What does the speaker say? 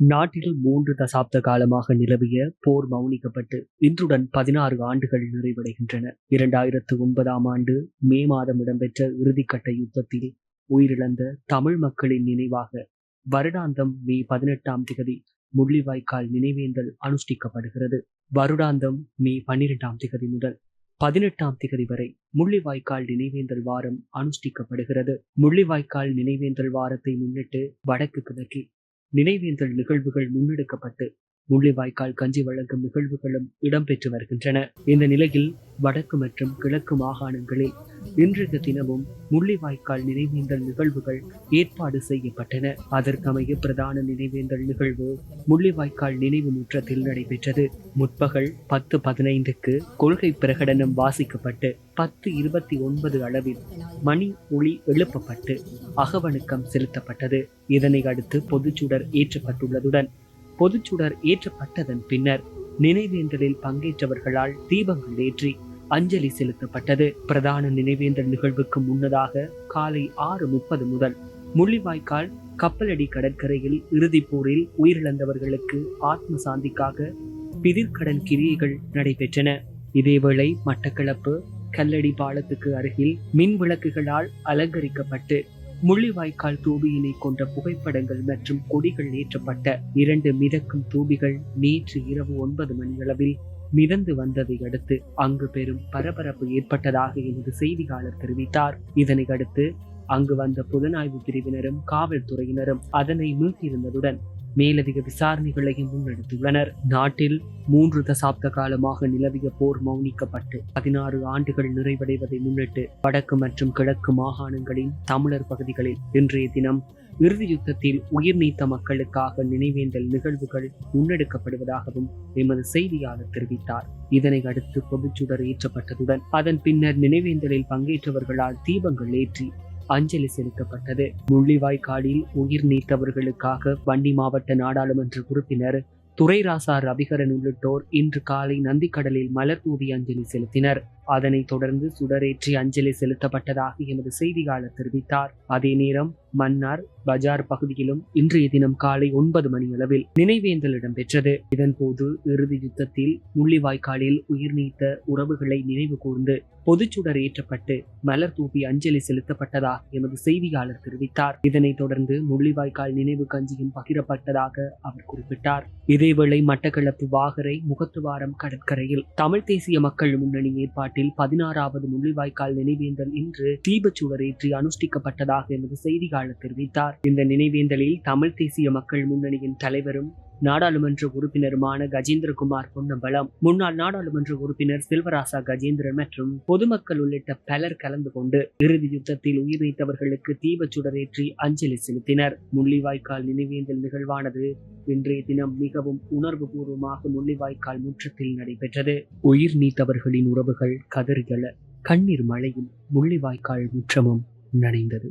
நாட்டில் மூன்று தசாப்த காலமாக நிலவிய போர் மௌனிக்கப்பட்டு இன்றுடன் பதினாறு ஆண்டுகள் நிறைவடைகின்றன. இரண்டாயிரத்து ஒன்பதாம் ஆண்டு மே மாதம் இடம்பெற்ற இறுதிக்கட்ட யுத்தத்தில் உயிரிழந்த தமிழ் மக்களின் நினைவாக வருடாந்தம் மே பதினெட்டாம் திகதி முள்ளிவாய்க்கால் நினைவேந்தல் அனுஷ்டிக்கப்படுகிறது. வருடாந்தம் மே பன்னிரெண்டாம் திகதி முதல் பதினெட்டாம் திகதி வரை முள்ளிவாய்க்கால் நினைவேந்தல் வாரம் அனுஷ்டிக்கப்படுகிறது. முள்ளிவாய்க்கால் நினைவேந்தல் வாரத்தை முன்னிட்டு வடக்கு கிழக்கில் நினைவேந்தல் நிகழ்வுகள் முன்னெடுக்கப்பட்டு முள்ளிவாய்க்கால் கஞ்சி வழங்கும் நிகழ்வுகளும் இடம்பெற்று வருகின்றன. இந்த நிலையில் வடக்கு மற்றும் கிழக்கு மாகாணங்களில் இன்றைய தினமும் முள்ளிவாய்க்கால் நினைவேந்தல் நிகழ்வுகள் ஏற்பாடு செய்யப்பட்டன. அதற்கமைய பிரதான நினைவேந்தல் நிகழ்வு முள்ளிவாய்க்கால் நினைவு முற்றத்தில் நடைபெற்றது. முற்பகல் பத்து பதினைந்துக்கு கொள்கை பிரகடனம் வாசிக்கப்பட்டு பத்து இருபத்தி ஒன்பது அளவில் மணி ஒளி எழுப்பப்பட்டு அகவணுக்கம் செலுத்தப்பட்டது. இதனை அடுத்து பொதுச்சுடர் ஏற்றப்பட்டுள்ளதுடன் பொதுச்சுடர் ஏற்றப்பட்டதன் பின்னர் நினைவேந்தலில் பங்கேற்றவர்களால் தீபங்கள் ஏற்றி அஞ்சலி செலுத்தப்பட்டது. பிரதான நினைவேந்தல் நிகழ்வுக்கு முன்னதாக காலை ஆறு முப்பது முதல் முள்ளிவாய்க்கால் கப்பலடி கடற்கரையில் இறுதிப் போரில் உயிரிழந்தவர்களுக்கு ஆத்ம சாந்திக்காக பிதிர்கடன் கிரியைகள் நடைபெற்றன. இதேவேளை மட்டக்களப்பு கல்லடி பாலத்துக்கு அருகில் மின் விளக்குகளால் அலங்கரிக்கப்பட்டு முள்ளிவாய்க்கால் தூபியினை கொண்ட புகைப்படங்கள் மற்றும் கொடிகள் ஏற்றப்பட்ட இரண்டு மிதக்கும் தூபிகள் நேற்று இரவு ஒன்பது மணியளவில் மிதந்து வந்ததை அடுத்து அங்கு பெரும் பரபரப்பு ஏற்பட்டதாக எமது செய்தியாளர் தெரிவித்தார். இதனை அடுத்து அங்கு வந்த புலனாய்வு பிரிவினரும் காவல்துறையினரும் அதனை மீட்டிருந்ததுடன் மேலதிக விசாரணைகளையும் முன்னெடுத்துள்ளனர். நாட்டில் மூன்று தசாப்த காலமாக நிலவிய போர் மௌனிக்கப்பட்டு பதினாறு ஆண்டுகள் நிறைவடைவதை முன்னிட்டு வடக்கு மற்றும் கிழக்கு மாகாணங்களின் தமிழர் பகுதிகளில் இன்றைய தினம் இறுதி யுத்தத்தில் உயிர் நீத்த மக்களுக்காக நினைவேந்தல் நிகழ்வுகள் முன்னெடுக்கப்படுவதாகவும் எமது செய்தியாளர் தெரிவித்தார். இதனை அடுத்து பொதுச்சுடர் ஏற்றப்பட்டதுடன் அதன் பின்னர் நினைவேந்தலில் பங்கேற்றவர்களால் தீபங்கள் ஏற்றி அஞ்சலி செலுத்தப்பட்டது. முள்ளிவாய்க்காலில் உயிர் நீத்தவர்களுக்காக வண்டி மாவட்ட நாடாளுமன்ற உறுப்பினர் துரைராசா ரவிகரன் உள்ளிட்டோர் இன்று காலை நந்திக்கடலில் மலர் தூவி அஞ்சலி செலுத்தினர். அதனைத் தொடர்ந்து சுடரேற்றி அஞ்சலி செலுத்தப்பட்டதாக எமது செய்தியாளர் தெரிவித்தார். அதே நேரம் மன்னார் பஜார் பகுதியிலும் இன்றைய தினம் காலை ஒன்பது மணி அளவில் நினைவேந்தல் இடம்பெற்றது. இதன்போது இறுதி யுத்தத்தில் முள்ளிவாய்க்காலில் உயிர் நீத்த உறவுகளை நினைவு கூர்ந்து பொதுச்சுடர் ஏற்றப்பட்டு மலர் தூப்பி அஞ்சலி செலுத்தப்பட்டதாக எமது செய்தியாளர் தெரிவித்தார். இதனைத் தொடர்ந்து முள்ளிவாய்க்கால் நினைவு கஞ்சியும் பகிரப்பட்டதாக அவர் குறிப்பிட்டார். இதேவேளை மட்டக்களப்பு வாகரை முகத்துவாரம் கடற்கரையில் தமிழ் தேசிய மக்கள் முன்னணி ஏற்பாட்டில் மாவட்டத்தில் பதினாறாவது முள்ளிவாய்க்கால் நினைவேந்தல் இன்று தீபச்சுடரேற்றி அனுஷ்டிக்கப்பட்டதாக எமது செய்தியாளர் தெரிவித்தார். இந்த நினைவேந்தலில் தமிழ் தேசிய மக்கள் முன்னணியின் தலைவரும் நாடாளுமன்ற உறுப்பினருமான கஜேந்திரகுமார் பொன்னம்பலம் முன்னாள் நாடாளுமன்ற உறுப்பினர் செல்வராசா கஜேந்திரன் மற்றும் பொதுமக்கள் உள்ளிட்ட பலர் கலந்து கொண்டு இறுதி யுத்தத்தில் உயிர் நீத்தவர்களுக்கு தீபச்சுடரேற்றி அஞ்சலி செலுத்தினர். முள்ளிவாய்க்கால் நினைவேந்தல் நிகழ்வானது இன்றைய தினம் மிகவும் உணர்வு பூர்வமாக முள்ளிவாய்க்கால் முற்றத்தில் நடைபெற்றது. உயிர் நீத்தவர்களின் உறவுகள் கதறிகள கண்ணீர் மழையும் முள்ளிவாய்க்கால் முற்றமும் நனைந்தது.